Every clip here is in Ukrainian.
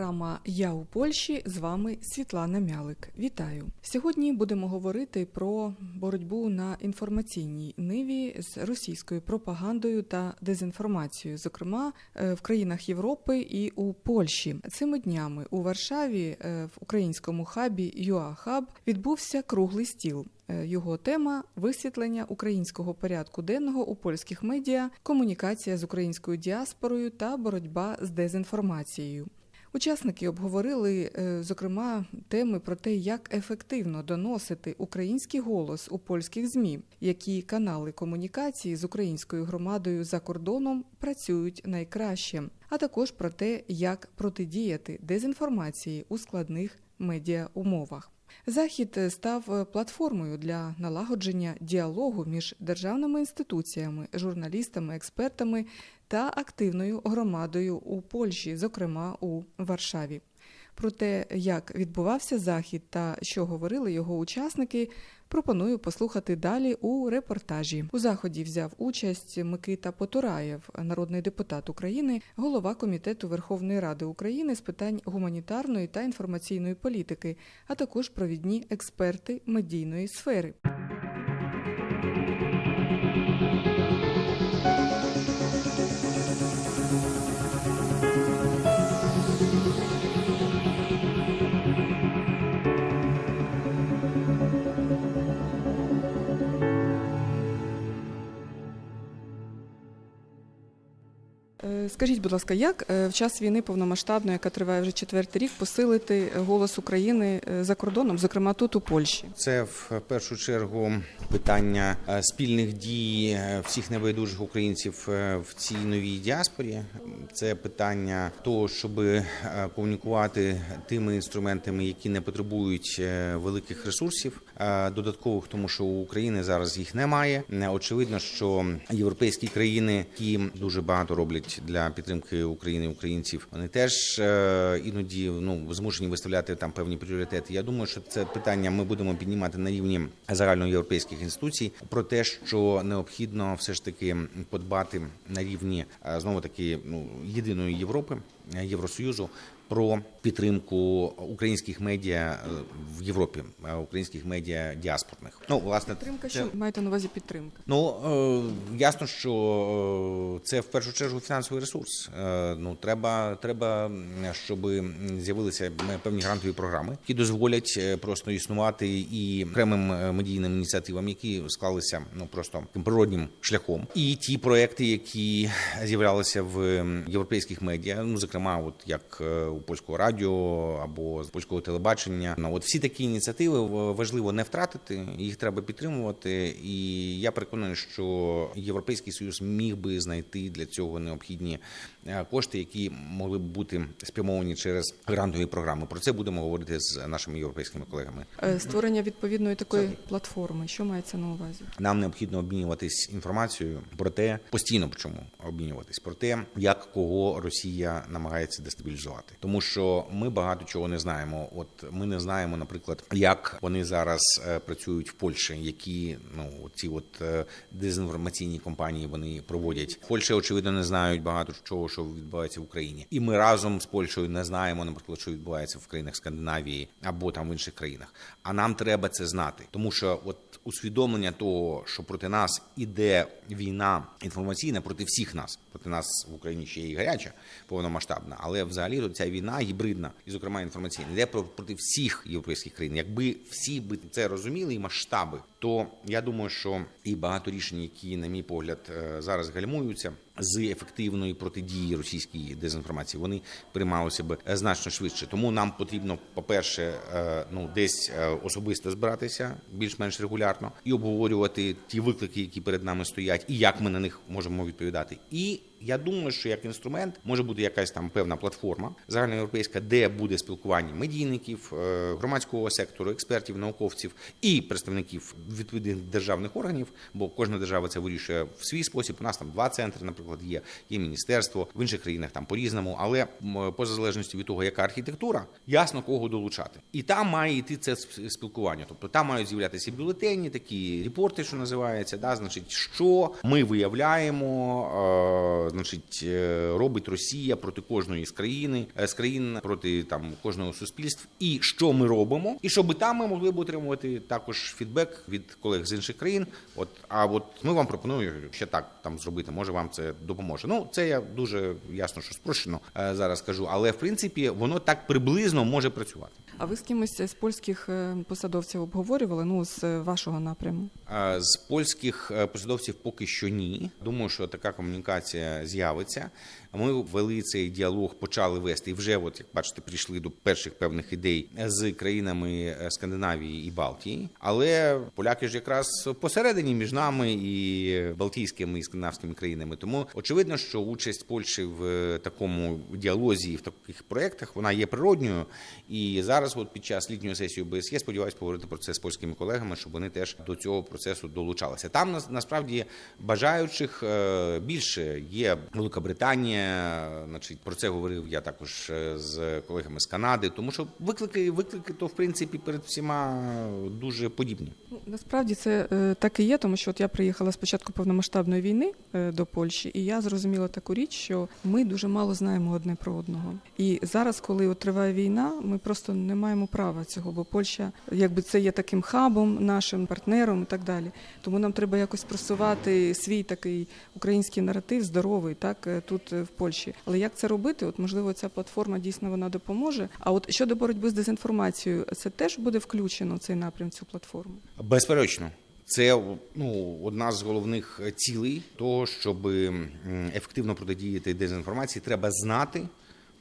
програма Я у Польщі. З вами Світлана Мялик. Вітаю! Сьогодні будемо говорити про боротьбу на інформаційній ниві з російською пропагандою та дезінформацією, зокрема е, в країнах Європи і у Польщі. Цими днями у Варшаві е, в українському хабі ЮАХаб відбувся круглий стіл. Е, Його тема висвітлення українського порядку денного у польських медіа, комунікація з українською діаспорою та боротьба з дезінформацією. Учасники обговорили, е, зокрема, теми про те, як ефективно доносити український голос у польських змі, які канали комунікації з українською громадою за кордоном працюють найкраще, а також про те, як протидіяти дезінформації у складних медіаумовах. Захід став платформою для налагодження діалогу між державними інституціями, журналістами, експертами та активною громадою у Польщі, зокрема у Варшаві. Про те, як відбувався захід та що говорили його учасники, пропоную послухати далі у репортажі. У заході взяв участь Микита Потураєв, народний депутат України, голова комітету Верховної Ради України з питань гуманітарної та інформаційної політики, а також провідні експерти медійної сфери. Скажіть, будь ласка, як е, в час війни повномасштабної, яка триває вже четвертий рік, посилити голос України е, за кордоном, зокрема тут у Польщі? Це в першу чергу питання е, спільних дій всіх небайдужих українців в цій новій діаспорі. Це питання того, щоб комунікувати тими інструментами, які не потребують великих ресурсів додаткових, тому що у України зараз їх немає. Очевидно, що європейські країни, які дуже багато роблять для підтримки України українців, вони теж е, іноді ну змушені виставляти там певні пріоритети. Я думаю, що це питання ми будемо піднімати на рівні загальноєвропейських інституцій про те, що необхідно все ж таки подбати на рівні е, знову таки ну єдиної Європи, Євросоюзу. Про підтримку українських медіа е, в Європі, е, українських медіа діаспорних. Ну, власне, Підтримка, це- що маєте на увазі підтримка? Ну е, ясно, що це в першу чергу фінансовий ресурс. Ну треба, треба, щоб з'явилися певні грантові програми, які дозволять просто існувати і окремим медійним ініціативам, які склалися ну просто таким природнім шляхом. І ті проекти, які з'являлися в європейських медіа, ну зокрема, от як польського радіо або з польського телебачення. Ну от всі такі ініціативи важливо не втратити, їх треба підтримувати. І я переконаний, що європейський союз міг би знайти для цього необхідні е, кошти, які могли б бути спрямовані через грантові програми. Про це будемо говорити з нашими європейськими колегами. Е, Створення відповідної такої платформи, що мається на увазі? Нам необхідно обмінюватись інформацією про те, постійно причому обмінюватись про те, як кого Росія намагається дестабілізувати, тому що ми багато чого не знаємо. От ми не знаємо, наприклад, як вони зараз е, працюють в Польщі, які ну ці от е, дезінформаційні кампанії вони проводять. В Польщі, очевидно, не знають багато чого, що відбувається в Україні, і ми разом з Польщею не знаємо, наприклад, що відбувається в країнах Скандинавії або там в інших країнах. А нам треба це знати, тому що от усвідомлення того, що проти нас іде війна інформаційна проти всіх нас, проти нас в Україні ще і гаряча, повномасштабна, але взагалі ця війна гібридна, і зокрема інформаційна, йде про- проти всіх європейських країн. Якби всі би це розуміли, і масштаби, то я думаю, що і багато рішень, які, на мій погляд, е, зараз гальмуються з ефективної протидії російській дезінформації, вони приймалися б е, значно швидше. Тому нам потрібно, по-перше, е, ну десь особисто збиратися більш-менш регулярно і обговорювати ті виклики, які перед нами стоять, і як ми на них можемо відповідати. І я думаю, що як інструмент може бути якась там певна платформа загальноєвропейська, де буде спілкування медійників, е, громадського сектору, експертів, науковців і представників відповідних державних органів, бо кожна держава це вирішує в свій спосіб. У нас там два центри, наприклад, є, є міністерство, в інших країнах там по-різному, але м, поза залежністю від того, яка архітектура, ясно кого долучати. І там має йти це сп- спілкування. Тобто там мають з'являтися бюлетені, такі репорти, що називається, да, значить, що ми виявляємо. Значить е, робить Росія проти кожної з країни е, з країн проти там кожного суспільств, і що ми робимо, і щоб там ми могли б отримувати також фідбек від колег з інших країн. От а от ми вам пропонуємо ще так там зробити. Може вам це допоможе. Ну це я дуже ясно, що спрощено е, зараз кажу, але в принципі воно так приблизно може працювати. А ви з кимось з польських посадовців обговорювали? Ну з вашого напряму? З польських посадовців поки що ні. Думаю, що така комунікація з'явиться. Ми вели цей діалог, почали вести і вже, от як бачите, прийшли до перших певних ідей з країнами е, Скандинавії і Балтії. Але поляки ж якраз посередині між нами і Балтійськими і скандинавськими країнами. Тому очевидно, що участь Польщі в е, такому діалозі в таких проєктах вона є природньою. І зараз, от під час літньої сесії ОБСЄ, сподіваюся поговорити про це з польськими колегами, щоб вони теж до цього процесу долучалися. Там насправді бажаючих е, більше є Велика Британія. Значить, про це говорив я також е, з колегами з Канади, тому що виклики, виклики, то в принципі перед всіма дуже подібні. Ну, насправді це е, так і є, тому що от я приїхала спочатку повномасштабної війни е, до Польщі, і я зрозуміла таку річ, що ми дуже мало знаємо одне про одного. І зараз, коли от триває війна, ми просто не маємо права цього, бо Польща, якби це є таким хабом, нашим партнером і так далі. Тому нам треба якось просувати свій такий український наратив, здоровий, так е, тут е, в Польщі. Але як це робити? От можливо, ця платформа дійсно вона допоможе. А от щодо боротьби з дезінформацією, це теж буде включено цей напрям цю платформу. Безперечно. Це ну одна з головних цілей того, щоб ефективно протидіяти дезінформації, треба знати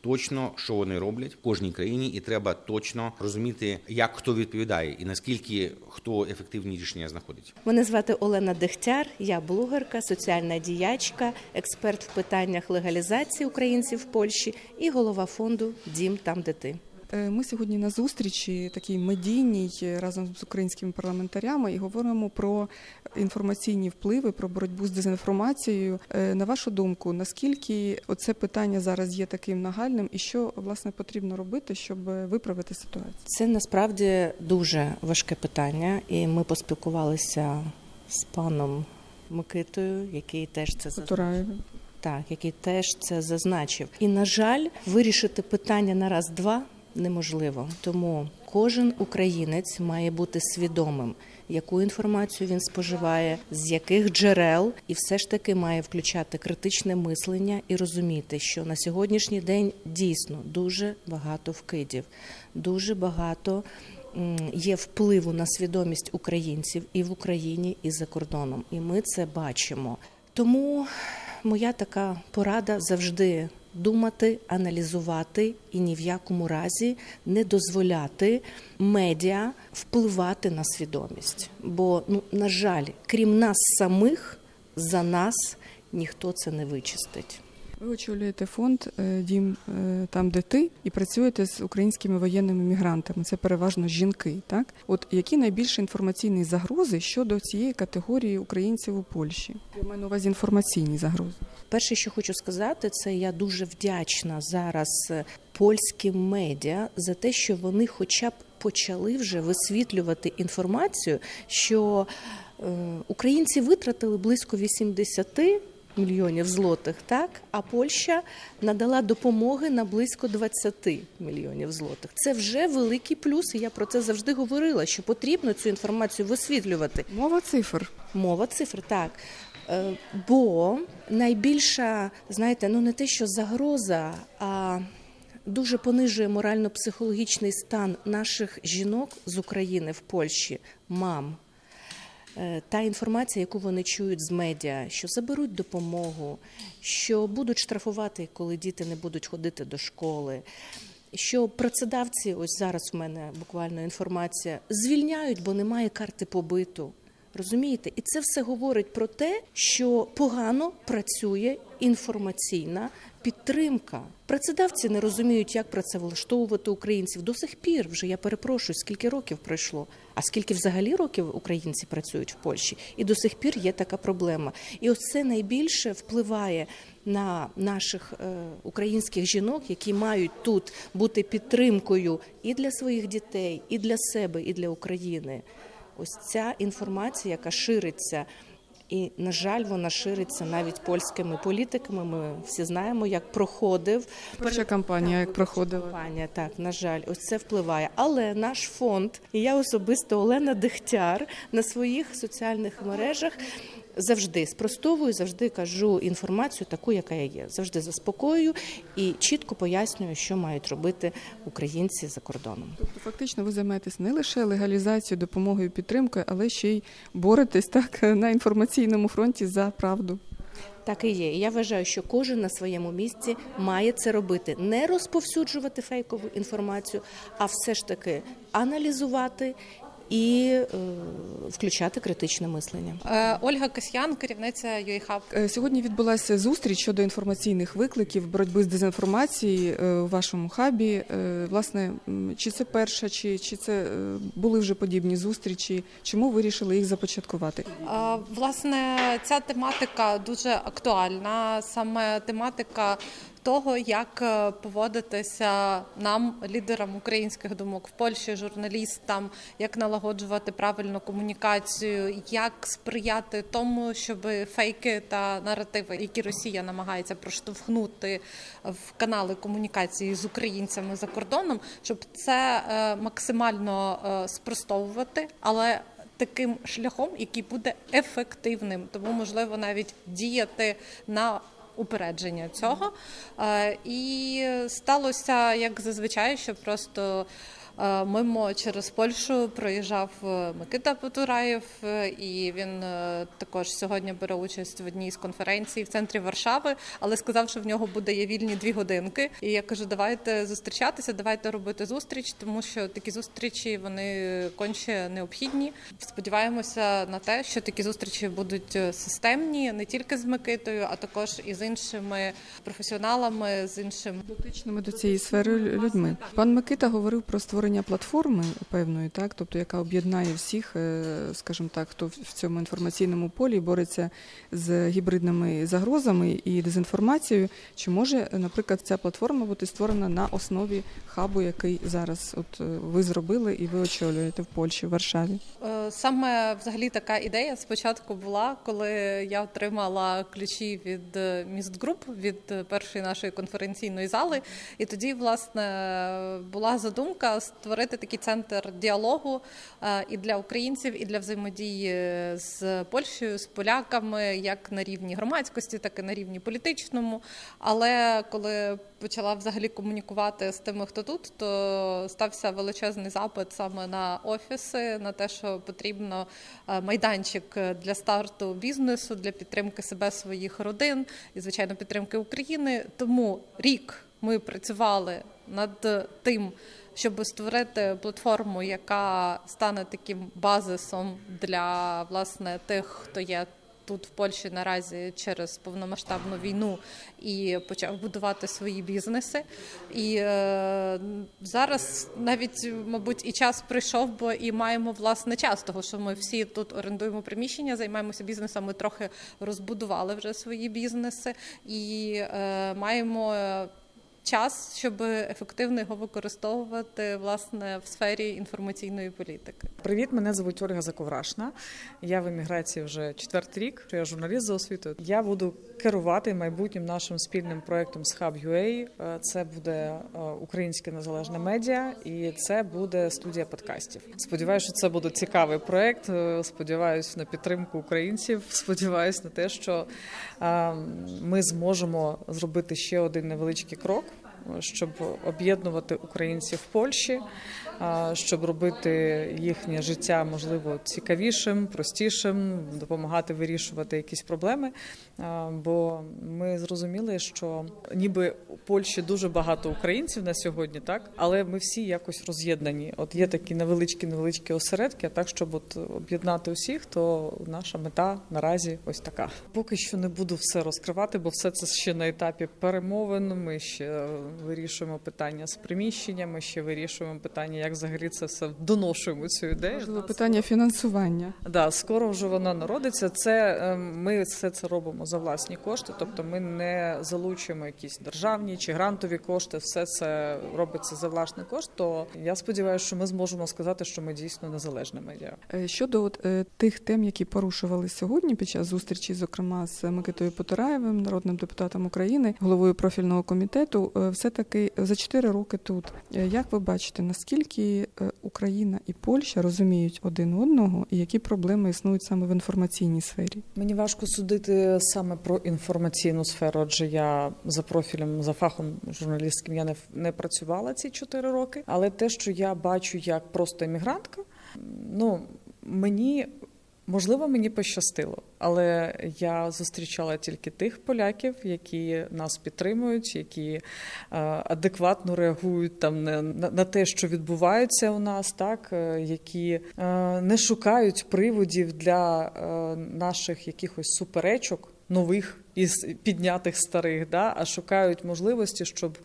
точно, що вони роблять в кожній країні, і треба точно розуміти, як хто відповідає, і наскільки хто ефективні рішення знаходить. Мене звати Олена Дехтяр, я блогерка, соціальна діячка, експерт в питаннях легалізації українців в Польщі і голова фонду Дім там, де ти. Е, Ми сьогодні на зустрічі такій медійній е, разом з українськими парламентарями і говоримо про інформаційні впливи, про боротьбу з дезінформацією. Е, На вашу думку, наскільки оце питання зараз є таким нагальним, і що власне потрібно робити, щоб виправити ситуацію? Це насправді дуже важке питання, і ми поспілкувалися з паном Микитою, який теж це зазначив. Так, який теж це зазначив. І на жаль, вирішити питання на раз-два неможливо. Тому кожен українець має бути свідомим, яку інформацію він споживає, з яких джерел, і все ж таки має включати критичне мислення і розуміти, що на сьогоднішній день дійсно дуже багато вкидів, дуже багато. Є впливу на свідомість українців і в Україні, і за кордоном, і ми це бачимо. Тому моя така порада завжди думати, аналізувати і ні в якому разі не дозволяти медіа впливати на свідомість. Бо, ну на жаль, крім нас самих, за нас ніхто це не вичистить. Ви очолюєте фонд е, Дім е, там, де ти, і працюєте з українськими воєнними мігрантами. Це переважно жінки. Так, от які найбільші інформаційні загрози щодо цієї категорії українців у Польщі? Я маю на увазі інформаційні загрози. Перше, що хочу сказати, це я дуже вдячна зараз польським медіа за те, що вони, хоча б почали вже висвітлювати інформацію, що е, українці витратили близько 80 мільйонів злотих, так а Польща надала допомоги на близько 20 мільйонів злотих. Це вже великий плюс. І я про це завжди говорила, що потрібно цю інформацію висвітлювати. Мова цифр. Мова цифр, так. Е, Бо найбільша, знаєте, ну не те, що загроза, а дуже понижує морально-психологічний стан наших жінок з України в Польщі, мам. Е, Та інформація, яку вони чують з медіа, що заберуть допомогу, що будуть штрафувати, коли діти не будуть ходити до школи. Що працедавці, ось зараз в мене буквально інформація, звільняють, бо немає карти побиту. Розумієте? І це все говорить про те, що погано працює інформаційна підтримка. Працедавці не розуміють, як працевлаштовувати українців. До сих пір вже я перепрошую, скільки років пройшло. А скільки взагалі років українці працюють в Польщі, і до сих пір є така проблема. І ось це найбільше впливає на наших е, українських жінок, які мають тут бути підтримкою і для своїх дітей, і для себе, і для України. Ось ця інформація, яка шириться і на жаль, вона шириться навіть польськими політиками. Ми всі знаємо, як проходив Перша кампанія, як проходила. кампанія. так, на жаль, ось це впливає. Але наш фонд, і я особисто Олена Дехтяр на своїх соціальних мережах завжди спростовую, завжди кажу інформацію таку, яка я є. Завжди заспокоюю і чітко пояснюю, що мають робити українці за кордоном. Тобто, фактично, ви займаєтесь не лише легалізацією, допомогою, підтримкою, але ще й боретесь так на інформаційному фронті за правду. Так і є. І я вважаю, що кожен на своєму місці має це робити, не розповсюджувати фейкову інформацію, а все ж таки аналізувати і е, включати критичне мислення. Е, Ольга Касьян, керівниця UiHub. Е, Сьогодні відбулася зустріч щодо інформаційних викликів боротьби з дезінформацією е, у вашому хабі. Власне, чи це перша, чи, чи це були вже подібні зустрічі? Чому вирішили їх започаткувати? Власне, ця тематика дуже актуальна, саме тематика того, як е, поводитися нам, лідерам українських думок в Польщі, журналістам, як налагоджувати правильну комунікацію, як сприяти тому, щоб фейки та наративи, які Росія намагається проштовхнути в канали комунікації з українцями за кордоном, щоб це е, максимально е, спростовувати, але таким шляхом, який буде ефективним, тому можливо навіть діяти на упередження цього. Е, І сталося як зазвичай, що просто. Е, Мимо через Польщу проїжджав е, Микита Потураєв, е, і він також сьогодні бере участь в одній з конференцій в центрі Варшави, але сказав, що в нього буде є вільні дві годинки. І я кажу, давайте зустрічатися, давайте робити зустріч, тому що такі зустрічі вони конче необхідні. Сподіваємося на те, що такі зустрічі будуть системні не тільки з Микитою, а також і з іншими професіоналами, з іншими Дотичними до цієї сфери людьми. Пан Микита говорив про створення платформи певної, так, тобто яка об'єднає всіх, е, скажімо так, хто в цьому інформаційному полі бореться з гібридними загрозами і дезінформацією. Чи може, наприклад, ця платформа бути створена на основі хабу, який зараз от е, ви зробили і ви очолюєте в Польщі, в Варшаві? Е, Саме взагалі така ідея спочатку була, коли я отримала ключі від міст груп від першої нашої конференційної зали. І тоді, власне, була задумка створити такий центр діалогу е, і для українців, і для взаємодії з Польщею, з поляками, як на рівні громадськості, так і на рівні політичному. Але коли почала взагалі комунікувати з тими, хто тут, то стався величезний запит саме на офіси, на те, що потрібно е, майданчик для старту бізнесу, для підтримки себе, своїх родин і, звичайно, підтримки України. Тому рік ми працювали над тим. Щоб створити платформу, яка стане таким базисом для власне тих, хто є тут в Польщі наразі через повномасштабну війну і почав будувати свої бізнеси. І е, зараз навіть, мабуть, і час прийшов, бо і маємо власне час, того що ми всі тут орендуємо приміщення, займаємося бізнесом. Ми трохи розбудували вже свої бізнеси і е, маємо. Час, щоб ефективно його використовувати власне в сфері інформаційної політики. Привіт, мене звуть Ольга Заковрашна. Я в еміграції вже четвертий рік. Я журналіст за освітою. Я буду керувати майбутнім нашим спільним проектом з Hub.ua. Е, Це буде е, українське незалежне медіа, і це буде студія подкастів. Сподіваюся, що це буде цікавий проект. Е, Сподіваюсь на підтримку українців. Сподіваюсь на те, що е, ми зможемо зробити ще один невеличкий крок щоб об'єднувати українців в Польщі, щоб робити їхнє життя можливо цікавішим, простішим, допомагати вирішувати якісь проблеми. Бо ми зрозуміли, що ніби у Польщі дуже багато українців на сьогодні, так але ми всі якось роз'єднані. От є такі невеличкі невеличкі осередки, а так, щоб от об'єднати усіх, то наша мета наразі ось така. Поки що не буду все розкривати, бо все це ще на етапі перемовин. Ми ще вирішуємо питання з приміщеннями, ще вирішуємо питання, як взагалі це все доношуємо цю ідею. Можливо, питання фінансування. Да, скоро вже вона народиться. Це е, ми все це робимо за власні кошти, тобто ми не залучуємо якісь державні чи грантові кошти. Все це робиться за власний кошт. То я сподіваюся, що ми зможемо сказати, що ми дійсно незалежне медіа. Е, Щодо от, е, тих тем, які порушували сьогодні під час зустрічі, зокрема з Микитою Потураєвим, народним депутатом України, головою профільного комітету, е, все таки за 4 роки тут. Як ви бачите, наскільки е, Україна і Польща розуміють один одного, і які проблеми існують саме в інформаційній сфері? Мені важко судити саме про інформаційну сферу, адже я за профілем, за фахом журналістським я не, не працювала ці чотири роки. Але те, що я бачу як просто емігрантка, ну мені можливо мені пощастило, але я зустрічала тільки тих поляків, які нас підтримують, які е, адекватно реагують там на, на, те, що відбувається у нас, так е, які е, не шукають приводів для наших якихось суперечок нових із піднятих старих, да, а шукають можливості, щоб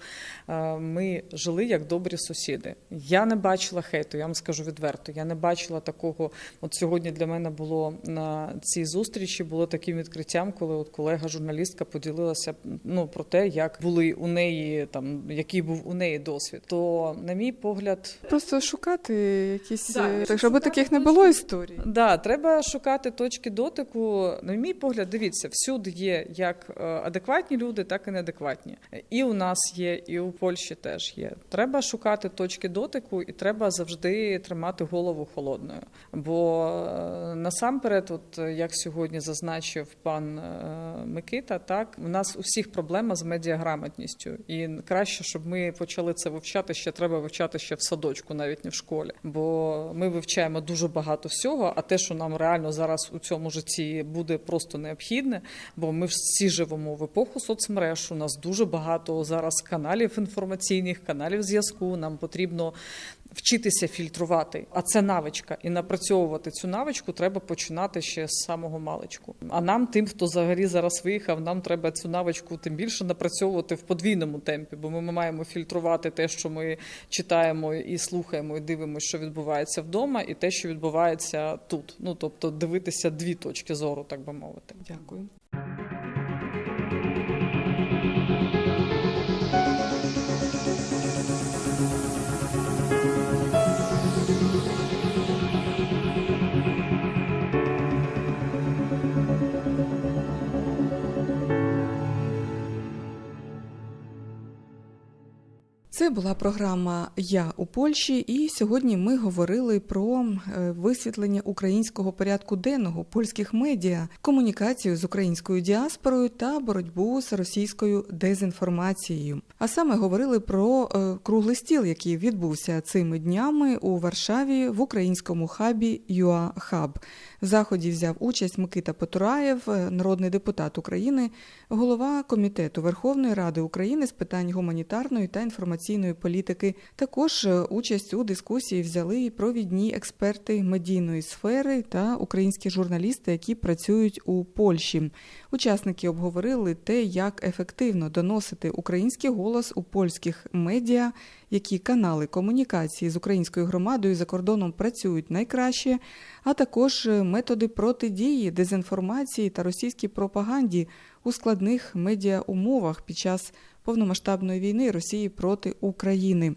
е, ми жили як добрі сусіди. Я не бачила хейту, я вам скажу відверто. Я не бачила такого. От сьогодні для мене було на цій зустрічі було таким відкриттям, коли от колега журналістка поділилася ну про те, як були у неї там, який був у неї досвід. То, на мій погляд, Просто шукати якісь Да, е, так, щоб шукати таких не було історій. Да, треба шукати точки дотику. На мій погляд, дивіться, всюди є як е, адекватні люди, так і неадекватні. І у нас є, і у Польщі теж є. Треба шукати точки дотику, і треба завжди тримати голову холодною. Бо е, насамперед, от е, як сьогодні зазначив пан Микита, так у нас у всіх проблема з медіаграмотністю, і краще, щоб ми почали це вивчати. Ще треба вивчати ще в садочку, навіть не в школі. Бо ми вивчаємо дуже багато всього. А те, що нам реально зараз у цьому житті буде просто необхідне, бо ми всі живемо в епоху соцмереж. У нас дуже багато зараз каналів інформаційних, каналів зв'язку. Нам потрібно вчитися фільтрувати. А це навичка, і напрацьовувати цю навичку треба починати ще з самого маличку. А нам, тим, хто взагалі зараз виїхав, нам треба цю навичку тим більше напрацьовувати в подвійному темпі, бо ми маємо фільтрувати те, що ми читаємо і слухаємо, і дивимося, що відбувається вдома, і те, що відбувається тут. Ну тобто дивитися дві точки зору, так би мовити. Дякую. Це була програма Я у Польщі, і сьогодні ми говорили про е, висвітлення українського порядку денного польських медіа, комунікацію з українською діаспорою та боротьбу з російською дезінформацією. А саме говорили про е, круглий стіл, який відбувся цими днями у Варшаві в українському хабі ЮА Хаб. Заході взяв участь Микита Потураєв, народний депутат України, голова комітету Верховної Ради України з питань гуманітарної та інформаційної політики. Також е, участь у дискусії взяли провідні експерти медійної сфери та українські журналісти, які працюють у Польщі. Учасники обговорили те, як ефективно доносити український голос у польських медіа, які канали комунікації з українською громадою за кордоном працюють найкраще, а також е, методи протидії дезінформації та російській пропаганді у складних медіаумовах під час повномасштабної війни Росії проти України.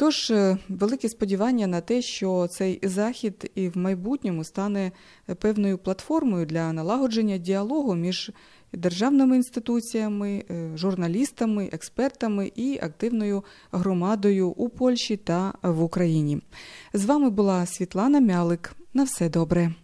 Тож е, великі сподівання на те, що цей захід і в майбутньому стане е, певною платформою для налагодження діалогу між державними інституціями, е, журналістами, експертами і активною громадою у Польщі та в Україні. З вами була Світлана Мялик. На все добре.